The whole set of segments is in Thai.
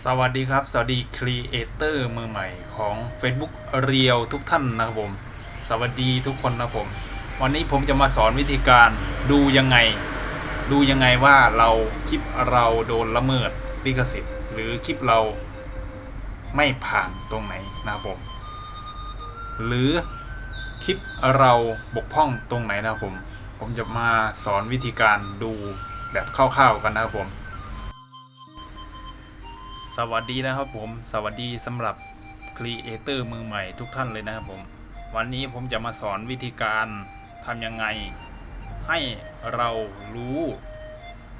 สวัสดีครับ สวัสดีครีเอเตอร์มือใหม่ของ Facebook เรียวทุกท่านนะครับผม สวัสดีทุกคนนะผม วันนี้ผมจะมาสอนวิธีการดูยังไง ดูยังไงว่าเราคลิปเราโดนละเมิดลิขสิทธิ์ หรือคลิปเราไม่ผ่านตรงไหนนะครับผม หรือคลิปเราบกพร่องตรงไหนนะครับผม ผมจะมาสอนวิธีการดูแบบคร่าวๆกันนะครับผม สวัสดีนะครับผมสวัสดีสำหรับครีเอเตอร์มือใหม่ทุกท่านเลยนะครับผม วันนี้ผมจะมาสอนวิธีการทำยังไง ให้เรารู้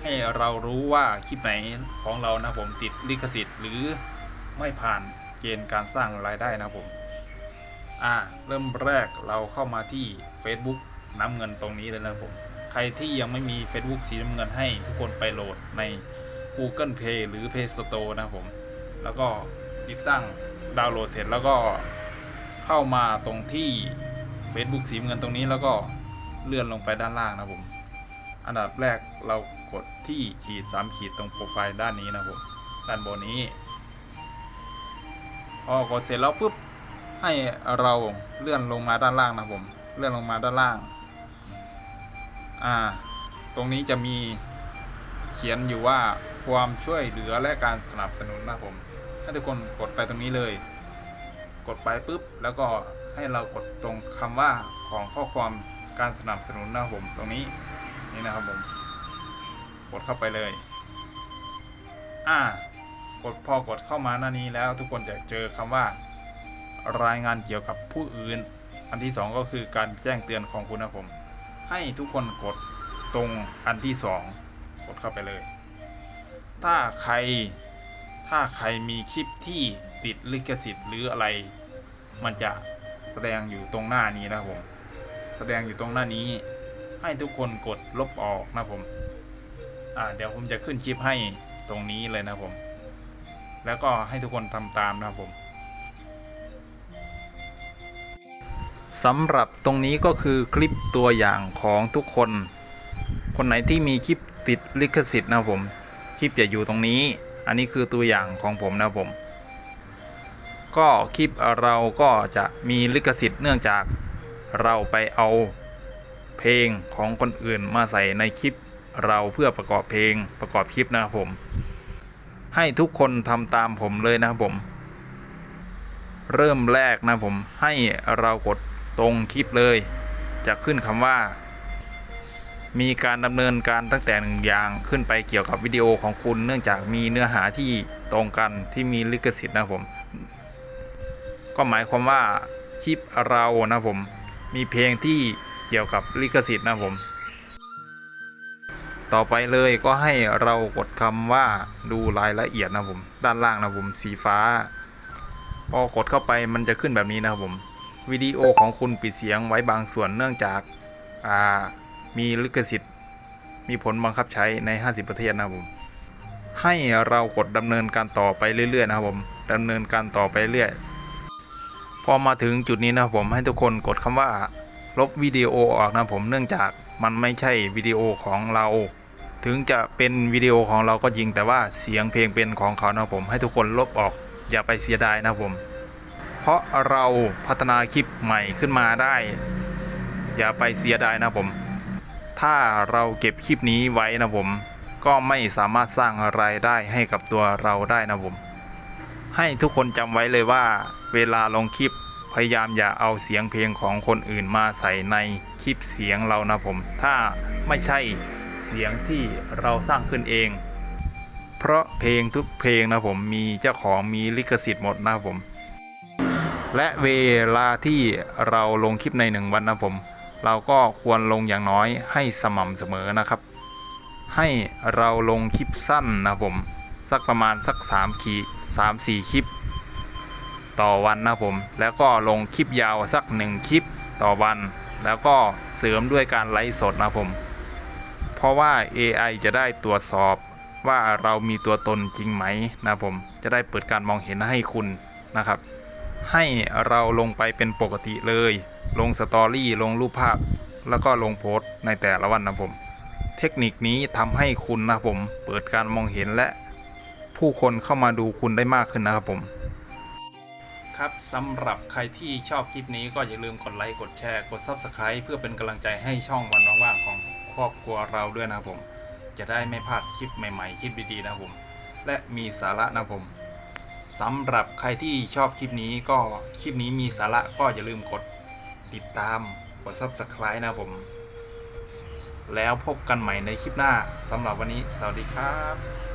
ให้เรารู้ว่าคลิปไหนของเรานะผมติดลิขสิทธิ์ หรือไม่ผ่านเกณฑ์การสร้างรายได้นะครับผมอ่าเริ่มแรกเราเข้ามาที่ Facebook น้ำเงินตรงนี้เลยนะครับผม ใครที่ยังไม่มี Facebook สีน้ำเงินให้ทุกคนไปโหลดใน Google Play หรือ Play Store นะผม แล้วก็ติดตั้งดาวน์โหลดเสร็จแล้วก็เข้ามาตรงที่ Facebook สีเงินตรงนี้แล้วก็เลื่อนลงไปด้านล่างนะผม อันดับแรกเรากดที่ขีด 3 ขีดตรงโปรไฟล์ด้านนี้นะผม ด้านบนนี้พอกดเสร็จแล้วปุ๊บให้เราเลื่อนลงมาด้านล่างนะผม เลื่อนลงมาด้านล่าง อ่า ตรงนี้จะมีเขียนอยู่ว่า ความช่วยเหลือและการสนับสนุนนะผมให้ทุกคนกดไปตรงนี้เลย กดไปปุ๊บแล้วก็ให้เรากดตรงคำว่าของข้อความการสนับสนุนนะผมตรงนี้นี่นะครับผมกดเข้าไปเลยอ่ากดพอกดเข้ามาหน้านี้แล้วทุกคนจะเจอคำว่า รายงานเกี่ยวกับผู้อื่น อันที่สองก็คือการแจ้งเตือนของคุณนะผม ให้ทุกคนกดตรงอันที่สองกดเข้าไปเลย ถ้าใคร ถ้าใครมีคลิปที่ติดลิขสิทธิ์หรืออะไร มันจะแสดงอยู่ตรงหน้านี้นะครับผม แสดงอยู่ตรงหน้านี้ ให้ทุกคนกดลบออกนะผม อ่าเดี๋ยวผมจะขึ้นคลิปให้ตรงนี้เลยนะผม แล้วก็ให้ทุกคนทำตามนะครับผมสำหรับตรงนี้ก็คือคลิปตัวอย่างของทุกคน คนไหนที่มีคลิปติดลิขสิทธิ์นะผม ลิปจะอยู่ตรงนี้ อันนี้คือตัวอย่างของผมนะผม ก็คลิปเราก็จะมีลิขสิทธิ์เนื่องจากเราไปเอาเพลงของคนอื่นมาใส่ในคลิปเราเพื่อประกอบเพลงประกอบคลิปนะครับผม ให้ทุกคนทำตามผมเลยนะครับผม เริ่มแรกนะผมให้เรากดตรงคลิปเลย จะขึ้นคำว่า มีการดำเนินการตั้งแต่หนึ่งอย่างขึ้นไปเกี่ยวกับวิดีโอของคุณ เนื่องจากมีเนื้อหาที่ตรงกันที่มีลิขสิทธิ์นะผม ก็หมายความว่าคลิปเรานะผม มีเพลงที่เกี่ยวกับลิขสิทธิ์นะผม ต่อไปเลยก็ให้เรากดคำว่าดูรายละเอียดนะผม ด้านล่างนะผม สีฟ้า พอกดเข้าไปมันจะขึ้นแบบนี้นะครับผม วิดีโอของคุณปิดเสียงไว้บางส่วนเนื่องจากอ่า มีลิขสิทธิ์ มีผลบังคับใช้ใน 50 ประเทศนะครับผม ให้เรากดดำเนินการต่อไปเรื่อยๆนะครับผมดำเนินการต่อไปเรื่อย พอมาถึงจุดนี้นะครับผมให้ทุกคนกดคำว่า ลบวิดีโอออกนะผมเนื่องจากมันไม่ใช่วิดีโอของเราถึงจะเป็นวิดีโอของเราก็จริงแต่ว่าเสียงเพลงเป็นของเขานะผมให้ทุกคนลบออกอย่าไปเสียดายนะผม เพราะเราพัฒนาคลิปใหม่ขึ้นมาได้ อย่าไปเสียดายนะผม ถ้าเราเก็บคลิปนี้ไว้นะผม ก็ไม่สามารถสร้างรายได้ให้กับตัวเราได้นะผม ให้ทุกคนจำไว้เลยว่า เวลาลงคลิปพยายามอย่าเอาเสียงเพลงของคนอื่นมาใส่ในคลิปเสียงเรานะผม ถ้าไม่ใช่เสียงที่เราสร้างขึ้นเอง เพราะเพลงทุกเพลงนะผมมีเจ้าของมีลิขสิทธิ์หมดนะผม และเวลาที่เราลงคลิปในหนึ่งวันนะผม เราก็ควรลงอย่างน้อยให้สม่ำเสมอนะครับ ให้เราลงคลิปสั้นนะผม สักประมาณสัก3ขี3 4คลิป ต่อวันนะผม แล้วก็ลงคลิปยาวสัก 1 คลิปต่อวัน แล้วก็เสริมด้วยการไลฟ์สดนะผม เพราะว่า AI จะได้ตรวจสอบว่าเรามีตัวตนจริงไหมนะผม จะได้เปิดการมองเห็นให้คุณนะครับ ให้เราลงไปเป็นปกติเลย ลงสตอรี่ลงรูปภาพ แล้วก็ลงโพสต์ในแต่ละวันนะผม เทคนิคนี้ทำให้คุณนะผม เปิดการมองเห็นและ ผู้คนเข้ามาดูคุณได้มากขึ้นนะครับผม ครับสำหรับใครที่ชอบคลิปนี้ก็อย่าลืมกดไลค์กดแชร์กด Subscribe เพื่อเป็นกำลังใจให้ช่องวันว่างๆของครอบครัวเราด้วยนะครับผม จะได้ไม่พลาดคลิปใหม่ๆ คลิปดีๆนะครับผม และมีสาระนะผมสำหรับใครที่ชอบคลิปนี้ก็คลิปนี้มีสาระก็อย่าลืมกด ติดตาม กด Subscribe นะผม แล้วพบกันใหม่ในคลิปหน้าสำหรับวันนี้ สวัสดีครับ